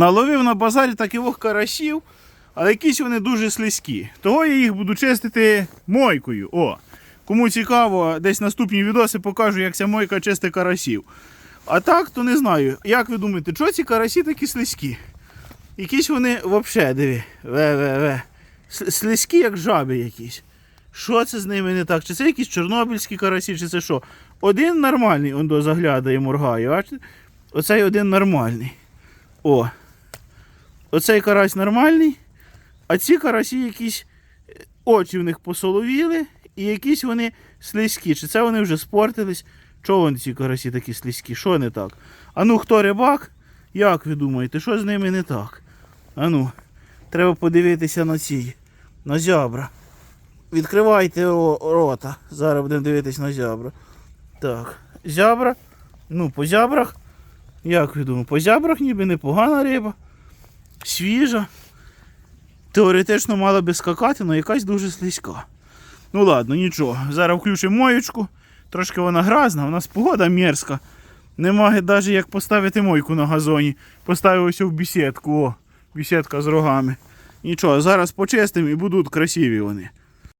Наловив на базарі таких карасів, але якісь вони дуже слизькі. Того я їх буду чистити мойкою. О, кому цікаво, десь наступні відоси покажу, як ця мойка чистить карасів. А так, то не знаю. Як ви думаєте, чого ці карасі такі слизькі? Якісь вони взагалі, диви, ве-ве-ве. Слизькі, як жаби якісь. Що це з ними не так? Чи це якісь чорнобильські карасі, чи це що? Один нормальний, он до заглядає, моргає, бачите? Оцей один нормальний. О. Оцей карась нормальний, а ці карасі якісь е, очі в них посоловіли, і якісь вони слизькі. Чи це вони вже спортились? Чого вони ці карасі такі слизькі? Що не так? А ну хто рибак? Як ви думаєте, що з ними не так? А ну, треба подивитися на ці, на зябра. Відкривайте ро- рота. Зараз будемо дивитися на зябра. Так, зябра. Ну, по зябрах. Як ви думаєте, по зябрах ніби непогана риба. Свіжа. Теоретично мала би скакати, але якась дуже слизька. Ну ладно, нічого. Зараз включимо моєчку. Трошки вона гразна, у нас погода мерзка. Немає навіть як поставити мойку на газоні. Поставив ось в бісідку. О, бісідка з рогами. Нічого, зараз почистимо і будуть красиві вони.